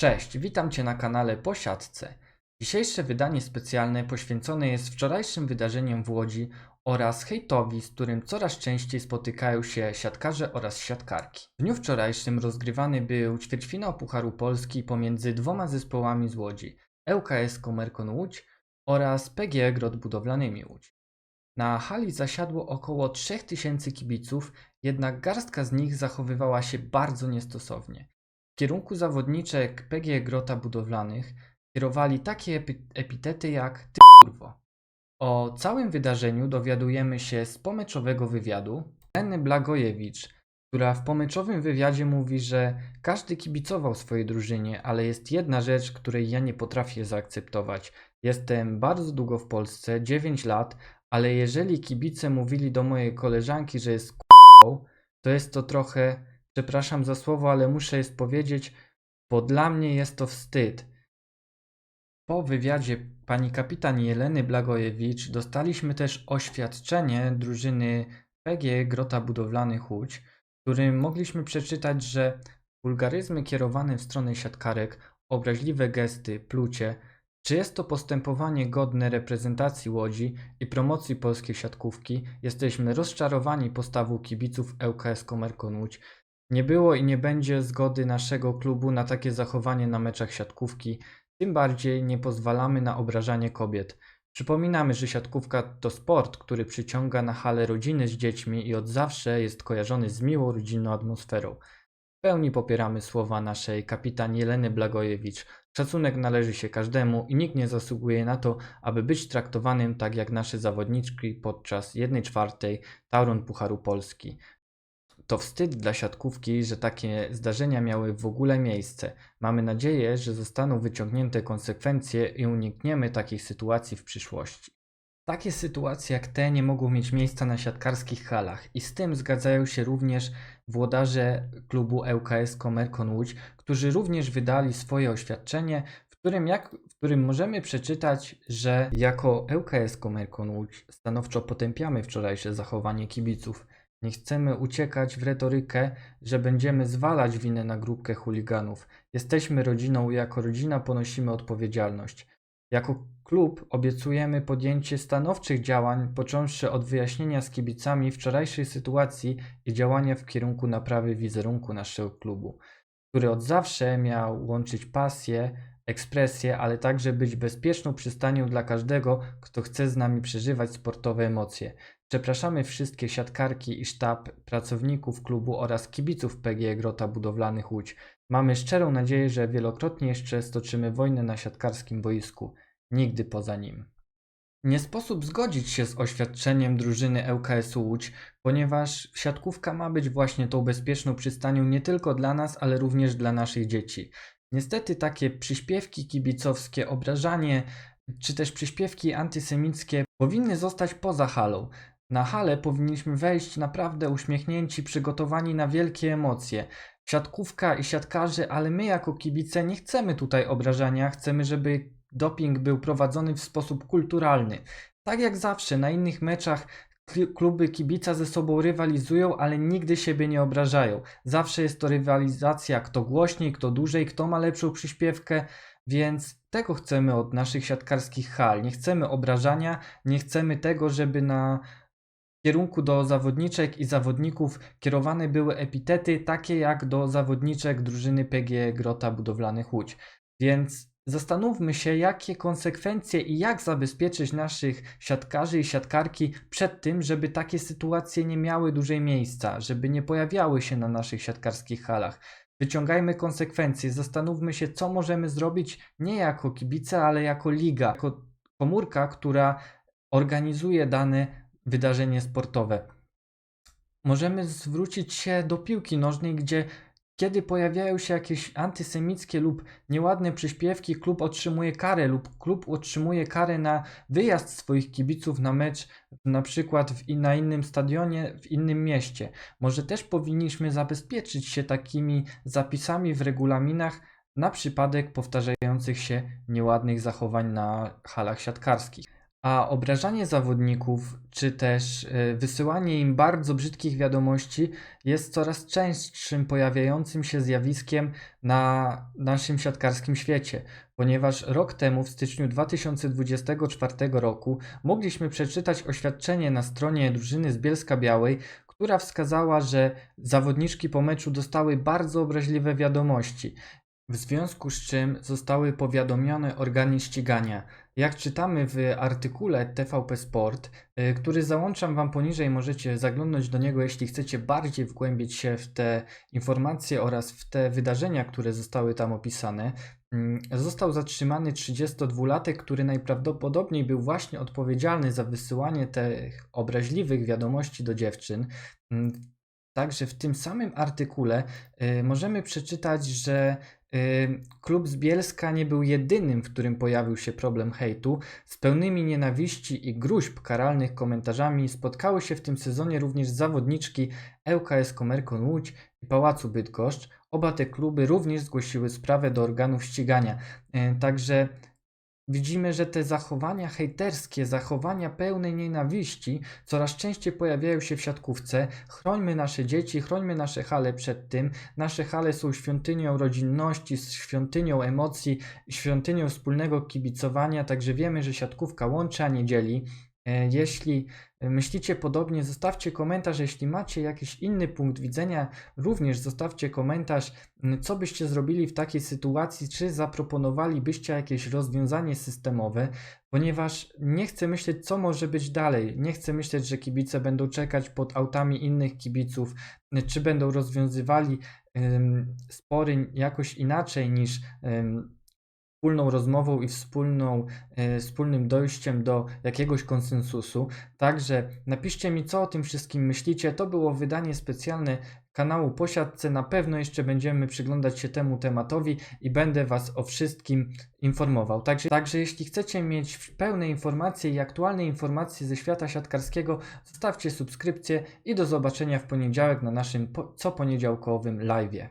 Cześć, witam Cię na kanale Posiadce. Dzisiejsze wydanie specjalne poświęcone jest wczorajszym wydarzeniom w Łodzi oraz hejtowi, z którym coraz częściej spotykają się siatkarze oraz siatkarki. W dniu wczorajszym rozgrywany był ćwierćfinał Pucharu Polski pomiędzy dwoma zespołami z Łodzi ŁKS Komerkon Łódź oraz PGE Grot Budowlanymi Łódź. Na hali zasiadło około 3000 kibiców, jednak garstka z nich zachowywała się bardzo niestosownie. W kierunku zawodniczek PG Grota Budowlanych kierowali takie epi- epitety jak ty kurwo. O całym wydarzeniu dowiadujemy się z pomeczowego wywiadu Leny Blagojewicz, która w pomeczowym wywiadzie mówi, że każdy kibicował swojej drużynie, ale jest jedna rzecz, której ja nie potrafię zaakceptować. Jestem bardzo długo w Polsce, 9 lat, ale jeżeli kibice mówili do mojej koleżanki, że jest k***ą, to jest to trochę, przepraszam za słowo, ale muszę jest powiedzieć, bo dla mnie jest to wstyd. Po wywiadzie pani kapitan Jeleny Blagojewicz dostaliśmy też oświadczenie drużyny PG Grota Budowlanych Łódź, w którym mogliśmy przeczytać, że wulgaryzmy kierowane w stronę siatkarek, obraźliwe gesty, plucie, czy jest to postępowanie godne reprezentacji Łodzi i promocji polskiej siatkówki, jesteśmy rozczarowani postawą kibiców ŁKS Komerkon Łódź. Nie było i nie będzie zgody naszego klubu na takie zachowanie na meczach siatkówki, tym bardziej nie pozwalamy na obrażanie kobiet. Przypominamy, że siatkówka to sport, który przyciąga na hale rodziny z dziećmi i od zawsze jest kojarzony z miłą rodzinną atmosferą. W pełni popieramy słowa naszej kapitan Jeleny Blagojewicz. Szacunek należy się każdemu i nikt nie zasługuje na to, aby być traktowanym tak jak nasze zawodniczki podczas 1 czwartej Tauron Pucharu Polski. To wstyd dla siatkówki, że takie zdarzenia miały w ogóle miejsce. Mamy nadzieję, że zostaną wyciągnięte konsekwencje i unikniemy takich sytuacji w przyszłości. Takie sytuacje jak te nie mogą mieć miejsca na siatkarskich halach i z tym zgadzają się również włodarze klubu ŁKS Komerkon Łódź, którzy również wydali swoje oświadczenie, w którym, jak, w którym możemy przeczytać, że jako ŁKS Komerkon Łódź stanowczo potępiamy wczorajsze zachowanie kibiców. Nie chcemy uciekać w retorykę, że będziemy zwalać winę na grupkę chuliganów. Jesteśmy rodziną i jako rodzina ponosimy odpowiedzialność. Jako klub obiecujemy podjęcie stanowczych działań, począwszy od wyjaśnienia z kibicami wczorajszej sytuacji i działania w kierunku naprawy wizerunku naszego klubu, który od zawsze miał łączyć pasję, ekspresję, ale także być bezpieczną przystanią dla każdego, kto chce z nami przeżywać sportowe emocje. Przepraszamy wszystkie siatkarki i sztab pracowników klubu oraz kibiców PGE Grota Budowlanych Łódź. Mamy szczerą nadzieję, że wielokrotnie jeszcze stoczymy wojnę na siatkarskim boisku. Nigdy poza nim. Nie sposób zgodzić się z oświadczeniem drużyny ŁKS Łódź, ponieważ siatkówka ma być właśnie tą bezpieczną przystanią nie tylko dla nas, ale również dla naszych dzieci. Niestety takie przyśpiewki kibicowskie, obrażanie, czy też przyśpiewki antysemickie powinny zostać poza halą. Na halę powinniśmy wejść naprawdę uśmiechnięci, przygotowani na wielkie emocje. Siatkówka i siatkarze, ale my jako kibice nie chcemy tutaj obrażania, chcemy, żeby doping był prowadzony w sposób kulturalny. Tak jak zawsze na innych meczach kluby kibica ze sobą rywalizują, ale nigdy siebie nie obrażają. Zawsze jest to rywalizacja, kto głośniej, kto dłużej, kto ma lepszą przyśpiewkę, więc tego chcemy od naszych siatkarskich hal. Nie chcemy obrażania, nie chcemy tego, żeby na kierunku do zawodniczek i zawodników kierowane były epitety takie jak do zawodniczek drużyny PG Grota Budowlanych Łódź. Więc zastanówmy się, jakie konsekwencje i jak zabezpieczyć naszych siatkarzy i siatkarki przed tym, żeby takie sytuacje nie miały dłużej miejsca, żeby nie pojawiały się na naszych siatkarskich halach. Wyciągajmy konsekwencje, zastanówmy się, co możemy zrobić nie jako kibice, ale jako liga, jako komórka, która organizuje dane wydarzenie sportowe. Możemy zwrócić się do piłki nożnej, gdzie kiedy pojawiają się jakieś antysemickie lub nieładne przyśpiewki, klub otrzymuje karę lub klub otrzymuje karę na wyjazd swoich kibiców na mecz, na przykład w, na innym stadionie, w innym mieście. Może też powinniśmy zabezpieczyć się takimi zapisami w regulaminach na przypadek powtarzających się nieładnych zachowań na halach siatkarskich. A obrażanie zawodników, czy też y, wysyłanie im bardzo brzydkich wiadomości jest coraz częstszym pojawiającym się zjawiskiem na naszym siatkarskim świecie, ponieważ rok temu, w styczniu 2024 roku, mogliśmy przeczytać oświadczenie na stronie drużyny z Bielska Białej, która wskazała, że zawodniczki po meczu dostały bardzo obraźliwe wiadomości. W związku z czym zostały powiadomione organy ścigania. Jak czytamy w artykule TVP Sport, y, który załączam Wam poniżej, możecie zaglądnąć do niego, jeśli chcecie bardziej wgłębić się w te informacje oraz w te wydarzenia, które zostały tam opisane. Mm, Został zatrzymany 32-latek, który najprawdopodobniej był właśnie odpowiedzialny za wysyłanie tych obraźliwych wiadomości do dziewczyn. Także w tym samym artykule y, możemy przeczytać, że y, klub z Bielska nie był jedynym, w którym pojawił się problem hejtu. Z pełnymi nienawiści i gruźb karalnych komentarzami spotkały się w tym sezonie również zawodniczki ŁKS Komerkon Łódź i Pałacu Bydgoszcz. Oba te kluby również zgłosiły sprawę do organów ścigania. Y, Także widzimy, że te zachowania hejterskie, zachowania pełnej nienawiści coraz częściej pojawiają się w siatkówce. Chrońmy nasze dzieci, chrońmy nasze hale przed tym. Nasze hale są świątynią rodzinności, świątynią emocji, świątynią wspólnego kibicowania, także wiemy, że siatkówka łączy, a nie dzieli. E, Jeśli myślicie podobnie, zostawcie komentarz. Jeśli macie jakiś inny punkt widzenia, również zostawcie komentarz, m, co byście zrobili w takiej sytuacji, czy zaproponowalibyście jakieś rozwiązanie systemowe, ponieważ nie chcę myśleć, co może być dalej. Nie chcę myśleć, że kibice będą czekać pod autami innych kibiców, czy będą rozwiązywali spory jakoś inaczej niż. Wspólną rozmową i wspólną, e, wspólnym dojściem do jakiegoś konsensusu. Także napiszcie mi, co o tym wszystkim myślicie. To było wydanie specjalne kanału Posiadce. Na pewno jeszcze będziemy przyglądać się temu tematowi i będę Was o wszystkim informował. Także, także jeśli chcecie mieć pełne informacje i aktualne informacje ze świata siatkarskiego, zostawcie subskrypcję i do zobaczenia w poniedziałek na naszym co poniedziałkowym live'ie.